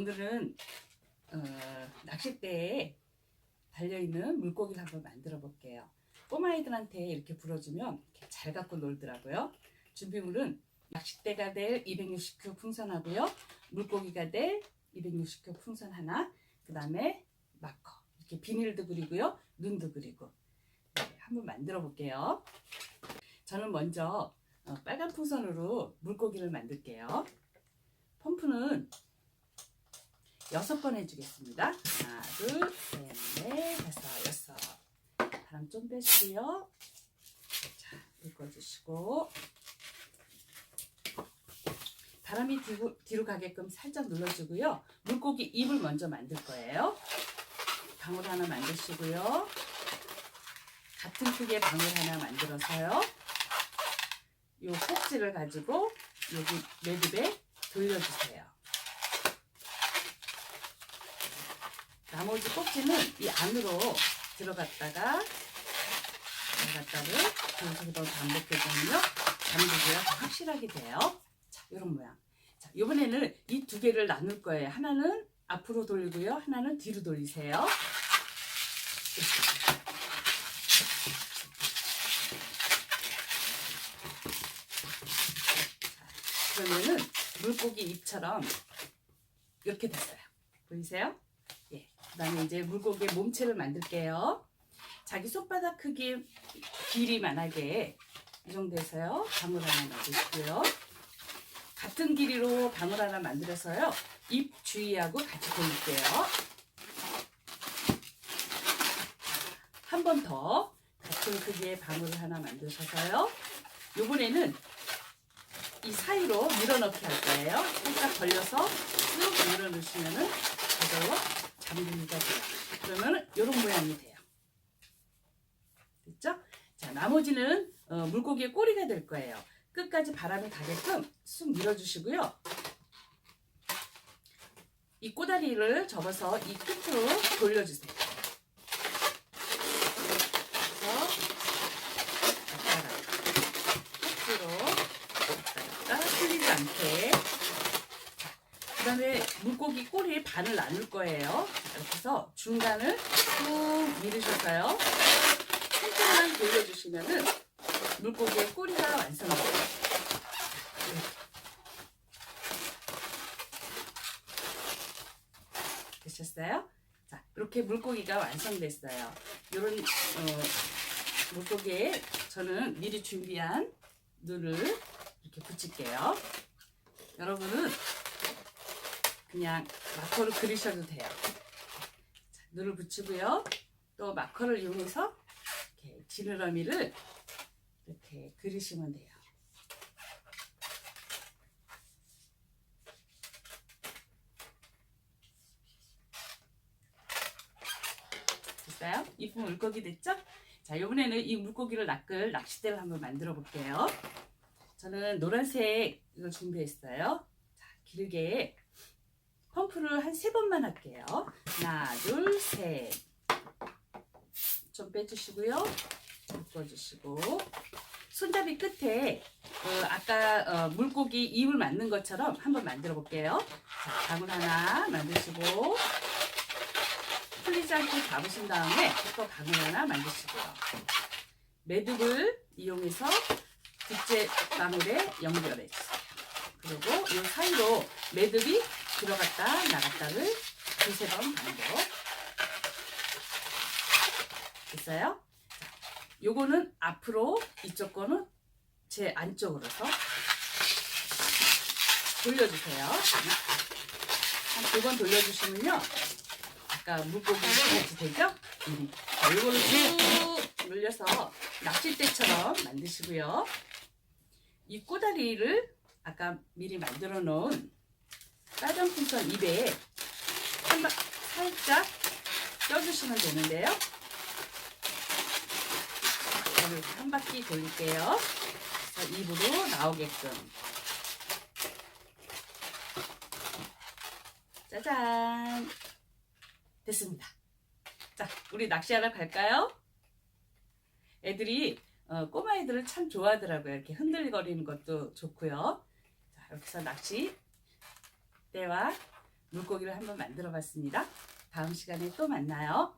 오늘은 어, 낚싯대에 달려있는 물고기를 한번 만들어 볼게요. 꼬마아이들한테 이렇게 불어주면 이렇게 잘 갖고 놀더라고요. 준비물은 낚싯대가 될 260큐 풍선하고요. 물고기가 될 260큐 풍선 하나, 그 다음에 마커. 이렇게 비닐도 그리고요. 눈도 그리고. 네, 한번 만들어 볼게요. 저는 먼저 어, 빨간 풍선으로 물고기를 만들게요. 펌프는 여섯 번 해주겠습니다. 하나, 둘, 셋, 넷, 다섯, 여섯. 바람 좀 빼시고요. 자, 불 꺼주시고. 바람이 뒤로, 뒤로 가게끔 살짝 눌러주고요. 물고기 입을 먼저 만들 거예요. 방울 하나 만드시고요. 같은 크기의 방울 하나 만들어서요. 요 꼭지를 가지고 여기 매듭에 돌려주세요. 나머지 꼭지는 이 안으로 들어갔다가 들어갔다를 계속 더 반복해주면요. 잠그고요. 더 확실하게 돼요. 자, 이런 모양. 자, 이번에는 이 두 개를 나눌 거예요. 하나는 앞으로 돌리고요. 하나는 뒤로 돌리세요. 이렇게. 그러면은 물고기 입처럼 이렇게 됐어요. 보이세요? 예. 그다음에 이제 물고기의 몸체를 만들게요. 자기 손바닥 크기 길이만하게 이 정도에서요. 방울 하나 만드시고요. 같은 길이로 방울 하나 만들어서요. 입 주위하고 같이 돌릴게요. 한 번 더 같은 크기의 방울을 하나 만드셔서요. 요번에는 이 사이로 밀어넣기 할 거예요. 살짝 벌려서 쭉 밀어넣으시면은 저절로 잠기기가 돼요. 그러면 이런 모양이 돼요. 됐죠? 자, 나머지는 어, 물고기의 꼬리가 될 거예요. 끝까지 바람이 가게끔 쑥 밀어주시고요. 이 꼬다리를 접어서 이 끝으로 돌려주세요. 그래서 왔다 갔다 틀리지 않게 물고기 꼬리에 반을 나눌 거예요. 이렇게 해서 중간을 쭉 밀으셔서요. 한쪽만 돌려주시면은 물고기의 꼬리가 완성돼요. 되셨어요? 자, 이렇게 물고기가 완성됐어요. 이런 어, 물고기에 저는 미리 준비한 눈을 이렇게 붙일게요. 여러분은 그냥 마커로 그리셔도 돼요. 자, 눈을 붙이고요. 또 마커를 이용해서 이렇게 지느러미를 이렇게 그리시면 돼요. 됐어요? 이쁜 물고기 됐죠? 자, 이번에는 이 물고기를 낚을 낚싯대를 한번 만들어 볼게요. 저는 노란색 이걸 준비했어요. 자, 길게 펌프를 한 세 번만 할게요. 하나, 둘, 셋. 좀 빼주시고요. 묶어주시고. 손잡이 끝에 어, 아까 어, 물고기 입을 맞는 것처럼 한번 만들어 볼게요. 자, 방울 하나 만드시고 풀리지 않게 잡으신 다음에 또 방울 하나 만드시고요. 매듭을 이용해서 둘째 방울에 연결해 주세요. 그리고 이 사이로 매듭이 들어갔다 나갔다를 두세 번 반복. 됐어요? 자, 요거는 앞으로 이쪽 거는 제 안쪽으로서 돌려주세요. 한 두 번 돌려주시면요. 아까 물고기 같이 되죠? 음. 자, 요거를 쭉 눌려서 낚싯대처럼 만드시고요. 이 꼬다리를 아까 미리 만들어 놓은 빨간 풍선 입에 한 바, 살짝 껴주시면 되는데요. 한 바퀴 돌릴게요. 입으로 나오게끔. 짜잔! 됐습니다. 자, 우리 낚시하러 갈까요? 애들이 어, 꼬마 애들을 참 좋아하더라고요. 이렇게 흔들거리는 것도 좋고요. 자, 여기서 낚시 때와 물고기를 한번 만들어 봤습니다. 다음 시간에 또 만나요.